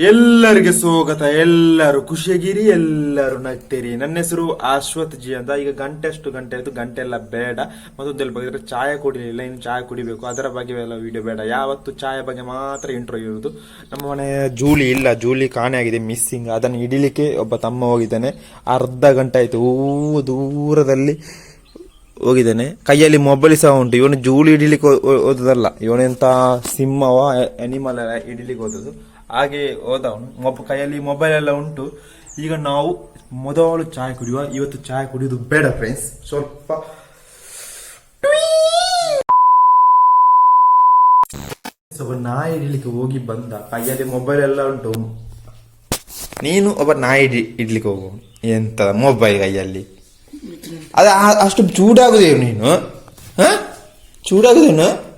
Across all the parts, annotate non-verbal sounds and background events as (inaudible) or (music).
ಎಲ್ಲರಿಗೆ ಸ್ವಾಗತ, ಎಲ್ಲರೂ ಖುಷಿಯಾಗಿರಿ, ಎಲ್ಲರೂ ನಗ್ತೀರಿ. ನನ್ನ ಹೆಸರು ಅಶ್ವಥ್ ಜಿ ಅಂತ. ಈಗ ಗಂಟೆ ಅಷ್ಟು ಗಂಟೆ ಆಯ್ತು. ಗಂಟೆ ಎಲ್ಲ ಬೇಡ. ಮತ್ತೊಂದೆಲ್ಲ ಬಗ್ಗೆ ಚಾಯ ಕುಡಿಲಿಲ್ಲ. ಇನ್ನು ಚಾಯ ಕುಡಿಬೇಕು. ಅದರ ಬಗ್ಗೆ ಎಲ್ಲ ವಿಡಿಯೋ ಬೇಡ. ಯಾವತ್ತು ಚಾಯ ಬಗ್ಗೆ ಮಾತ್ರ ಇಂಟ್ರೋ ಇರುವುದು. ನಮ್ಮ ಮನೆ ಜೂಲಿ ಇಲ್ಲ. ಜೂಲಿ ಕಾಣೆ ಆಗಿದೆ. ಮಿಸ್ಸಿಂಗ್ ಅದನ್ನು ಹಿಡಿಲಿಕ್ಕೆ ಒಬ್ಬ ತಮ್ಮ ಹೋಗಿದ್ದಾನೆ. ಅರ್ಧ ಗಂಟೆ ಆಯ್ತು. ಊ ದೂರದಲ್ಲಿ ಹೋಗಿದ್ದಾನೆ. ಕೈಯಲ್ಲಿ ಮೊಬೈಲ್ ಸಹ ಉಂಟು. ಇವನು ಜೂಲಿ ಹಿಡಿಲಿಕ್ಕೆ ಓದೋದಲ್ಲ ಹೋ- ಇವನೆಂತ ಸಿಂಹವ ಅನಿಮಲ್ ಹಿಡಿಲಿಕ್ಕೆ ಹೋದದು ಹಾಗೆ ಹೋದವನು ಮೊಬ್ ಕೈಯಲ್ಲಿ ಮೊಬೈಲ್ ಎಲ್ಲ ಉಂಟು. ಈಗ ನಾವು ಮೊದಲು ಚಾಯ್ ಕುಡಿಯುವ. ಇವತ್ತು ಚಾಯ್ ಕುಡಿಯುವುದು ಬೇಡ ಫ್ರೆಂಡ್ಸ್ ಸ್ವಲ್ಪ ಒಬ್ಬ ನಾಯಿ ಇಡ್ಲಿಕ್ಕೆ ಹೋಗಿ ಬಂದ. ಕೈಯಲ್ಲಿ ಮೊಬೈಲ್ ಎಲ್ಲ ಉಂಟು. ನೀನು ಒಬ್ಬ ನಾಯಿ ಇಡ್ಲಿಕ್ಕೆ ಹೋಗು. ಎಂತ ಮೊಬೈಲ್ ಕೈಯಲ್ಲಿ? ಅದ ಅಷ್ಟು ಚೂಡಾಗುದೇವು ನೀನು? ಹ? ಚೂಡಾಗುದೇನು?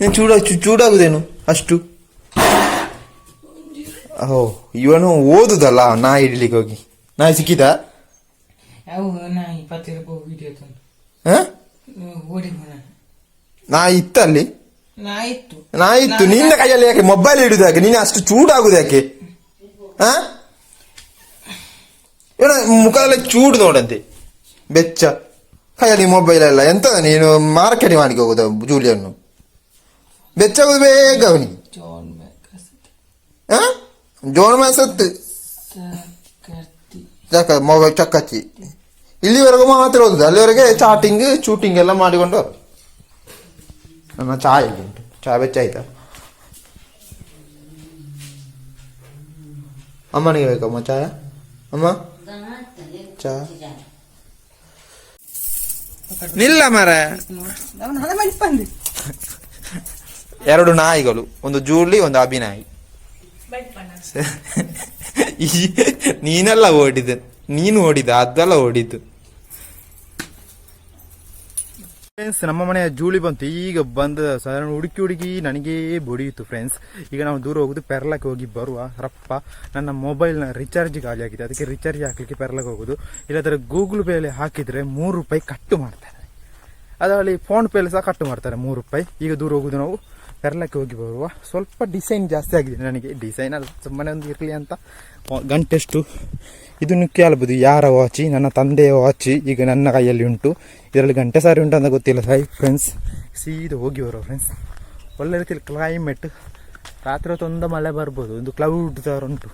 ನೀನು ಚೂಡ ಚೂಡಾಗುದೇನು? ಅಷ್ಟು? ಓ ಇವನು ಓದುದಲ್ಲ? ನಾ ಹಿಡ್ಲಿಕ್ಕೆ ಹೋಗಿ. ನಾಯಿ ಸಿಕ್ಕಿದ? ನಾ ಅಲ್ಲಿ? ಇತ್ತಲ್ಲಿ ನಾ ಇತ್ತು. ನಿನ್ನ ಕೈಯಲ್ಲಿ ಯಾಕೆ ಮೊಬೈಲ್ ಹಿಡಿದು ಯಾಕೆ? ನೀನು ಅಷ್ಟು ಚೂಡಾಗುದು ಯಾಕೆ? ಹಾ? ಇವನ ಮುಖದಲ್ಲಿ ಚೂಡು ನೋಡಂತೆ. ಬೆಚ್ಚ. ಕೈಯಲ್ಲಿ ಮೊಬೈಲ್ ಎಲ್ಲ. ಎಂತ ನೀನು? ಮಾರ್ಕೆಟ್ ಮಾಡಿಗೆ ಹೋಗುದ ಜೂಲಿಯನ್ನು? ಬೆಚ್ಚಾಗುದು ಬೇಗ ಅವನಿಗೆ. ಹ? ಜೋಣ ಮಾಸತ್ತು ಕರ್ತಿ ಚಕ್ಕ ಮೊಬೈಲ್ ಚಕ್ಕಚ್ಚಿ. ಇಲ್ಲಿವರೆಗೂ ಮಾತ್ರ ಓದುದು. ಅಲ್ಲಿವರೆಗೆ ಚಾಟಿಂಗ್ ಶೂಟಿಂಗ್ ಎಲ್ಲ ಮಾಡಿಕೊಂಡು. ನನ್ನ ಚಾ ಇಲ್ಲಿ ಉಂಟು. ಚಾ ಬೆಚ್ಚ ಆಯ್ತಾ? ಅಮ್ಮನಿಗೆ ಬೇಕಮ್ಮ ಚಾಯ? ಅಮ್ಮ? ಚಾ ನಿಲ್ಲ ಮರ. ಎರಡು ನಾಯಿಗಳು. ಒಂದು ಜೂಲಿ ಒಂದು ಅಭಿನಾಯಿ. (laughs) ನೀನೆಲ್ಲ ಓಡಿದ. ನೀನು ಓಡಿದ, ಅದೆಲ್ಲ ಓಡಿದ್ದು. ಫ್ರೆಂಡ್ಸ್ ನಮ್ಮ ಮನೆಯ ಜೂಳಿ ಬಂತು. ಈಗ ಬಂದ ಸಾಧಾರಣ ಹುಡುಕಿ ಹುಡುಕಿ ನನಗೇ ಬೊಡಿಯಿತು ಫ್ರೆಂಡ್ಸ್ ಈಗ ನಾವು ದೂರ ಹೋಗುದು, ಪೆರ್ಲಕ್ಕೆ ಹೋಗಿ ಬರುವ ರಪ್ಪ ನನ್ನ ಮೊಬೈಲ್ನ ರಿಚಾರ್ಜ್ ಖಾಲಿ ಆಗಿದೆ. ಅದಕ್ಕೆ ರಿಚಾರ್ಜ್ ಹಾಕಲಿಕ್ಕೆ ಪೆರ್ಲಕ್ಕೆ ಹೋಗುದು. ಇಲ್ಲಾದ್ರೆ ಗೂಗಲ್ ಪೇಲಿ ಹಾಕಿದ್ರೆ ಮೂರು ರೂಪಾಯಿ ಕಟ್ಟು ಮಾಡ್ತಾರೆ. ಅದರಲ್ಲಿ ಫೋನ್ ಪೇಲಿ ಸಹ ಕಟ್ಟು ಮಾಡ್ತಾರೆ ಮೂರು ರೂಪಾಯಿ. ಈಗ ದೂರ ಹೋಗುದು ನಾವು. ಪೆರ್ಲಕ್ಕೆ ಹೋಗಿ ಬರುವ. ಸ್ವಲ್ಪ ಡಿಸೈನ್ ಜಾಸ್ತಿ ಆಗಿದೆ. ನನಗೆ ಡಿಸೈನ್ ಅಲ್ಲ, ಸುಮ್ಮನೆ ಒಂದು ಇರಲಿ ಅಂತ. ಗಂಟೆಷ್ಟು ಇದನ್ನು ಕೇಳ್ಬೋದು ಯಾರ ವಾಚಿ ನನ್ನ ತಂದೆಯ ವಾಚಿ ಈಗ ನನ್ನ ಕೈಯಲ್ಲಿ ಉಂಟು. ಇದರಲ್ಲಿ ಗಂಟೆ ಸಾರಿ ಉಂಟು ಅಂತ ಗೊತ್ತಿಲ್ಲ. ಸಾಯಿ ಫ್ರೆಂಡ್ಸ್ ಸೀದಾ ಹೋಗಿ ಬರುವ ಫ್ರೆಂಡ್ಸ್ ಒಳ್ಳೆ ರೀತಿಯಲ್ಲಿ ಕ್ಲೈಮೇಟ್ ರಾತ್ರಿ ಹೊತ್ತು ಒಂದು ಮಳೆ ಬರ್ಬೋದು. ಒಂದು ಕ್ಲೌಡ್ ಥರ ಉಂಟು.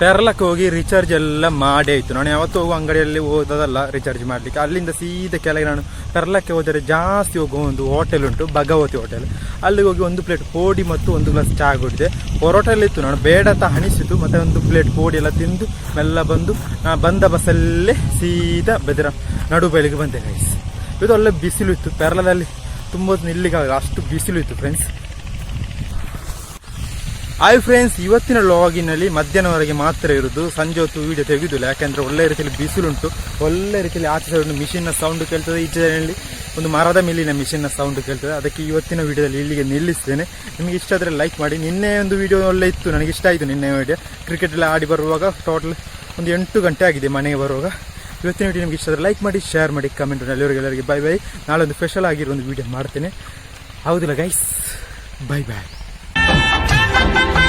ಪೆರ್ಲಕ್ಕೆ ಹೋಗಿ ರಿಚಾರ್ಜ್ ಎಲ್ಲ ಮಾಡೇ ಆಯಿತು. ನಾನು ಯಾವತ್ತೂ ಹೋಗುವ ಅಂಗಡಿಯಲ್ಲಿ ಹೋದದಲ್ಲ ರಿಚಾರ್ಜ್ ಮಾಡಲಿಕ್ಕೆ. ಅಲ್ಲಿಂದ ಸೀದಾ ಕೆಳಗೆ ನಾನು ಪೆರ್ಲಕ್ಕೆ ಹೋದರೆ ಜಾಸ್ತಿ ಹೋಗುವ ಒಂದು ಹೋಟೆಲ್ ಉಂಟು, ಭಗವತಿ ಹೋಟೆಲ್ ಅಲ್ಲಿಗೆ ಹೋಗಿ ಒಂದು ಪ್ಲೇಟ್ ಪೋಡಿ ಮತ್ತು ಒಂದು ಗ್ಲಾಸ್ ಚಹಾ ಹೊರೋಟಲ್ಲಿ ಇತ್ತು ನಾನು ಬೇಡ ಅಂತ ಹಣಿಸಿತು ಮತ್ತೆ ಒಂದು ಪ್ಲೇಟ್ ಪೋಡಿ ಎಲ್ಲ ತಿಂದು ಮೆಲ್ಲ ಬಂದು ಬಂದ ಬಸ್ಸಲ್ಲೇ ಸೀದಾ ಬೆದರ ನಡು ಬಯಲಿಗೆ ಬಂದೆ ಗೈಸ್ ಇದು ಒಳ್ಳೆ ಬಿಸಿಲು ಇತ್ತು. ಪೆರ್ಲದಲ್ಲಿ ತುಂಬ ನಿಲ್ಲಿಗಾಗಲ್ಲ ಅಷ್ಟು ಬಿಸಿಲು ಇತ್ತು ಫ್ರೆಂಡ್ಸ್ ಹಾಯ್ ಫ್ರೆಂಡ್ಸ್, ಇವತ್ತಿನ ಲಾಗಿನಲ್ಲಿ ಮಧ್ಯಾಹ್ನವರೆಗೆ ಮಾತ್ರ ಇರುವುದು. ಸಂಜೆ ಹೊತ್ತು ವೀಡಿಯೋ ತೆಗೆದಿಲ್ಲ ಯಾಕಂದ್ರೆ ಒಳ್ಳೆ ರೀತಿಯಲ್ಲಿ ಬಿಸಿಲುಂಟು. ಒಳ್ಳೆ ರೀತಿಯಲ್ಲಿ ಆಚೆ ಸೈಡ್ ಮಿಷಿನ್ನ ಸೌಂಡ್ ಕೇಳ್ತದೆ. ಈ ಸೈಡಲ್ಲಿ ಒಂದು ಮರದ ಮೇಲಿನ ಮಿಷಿನ್ನ ಸೌಂಡ್ ಕೇಳ್ತದೆ. ಅದಕ್ಕೆ ಇವತ್ತಿನ ವಿಡಿಯೋದಲ್ಲಿ ಇಲ್ಲಿಗೆ ನಿಲ್ಲಿಸ್ತೇನೆ. ನಿಮಗೆ ಇಷ್ಟ ಆದರೆ ಲೈಕ್ ಮಾಡಿ. ನಿನ್ನೆ ಒಂದು ವಿಡಿಯೋ ಒಳ್ಳೆ ಇತ್ತು. ನನಗೆ ಇಷ್ಟ ಆಯಿತು ನಿನ್ನೆ ವಿಡಿಯೋ ಕ್ರಿಕೆಟ್ ಆಡಿ ಬರುವಾಗ ಟೋಟಲ್ ಒಂದು ಎಂಟು ಗಂಟೆ ಆಗಿದೆ ಮನೆಗೆ ಬರುವಾಗ. ಇವತ್ತಿನ ವಿಡಿಯೋ ನಿಮಗೆ ಇಷ್ಟ ಆದರೆ ಲೈಕ್ ಮಾಡಿ ಶೇರ್ ಮಾಡಿ ಕಮೆಂಟ್ ಮಾಡಿ. ಬೈ ಬೈ ನಾಳೆ ಒಂದು ಸ್ಪೆಷಲ್ ಆಗಿರೋ ಒಂದು ವೀಡಿಯೋ ಮಾಡ್ತೇನೆ. ಹೌದಿಲ್ಲ guys bye bye Ha (laughs) ha!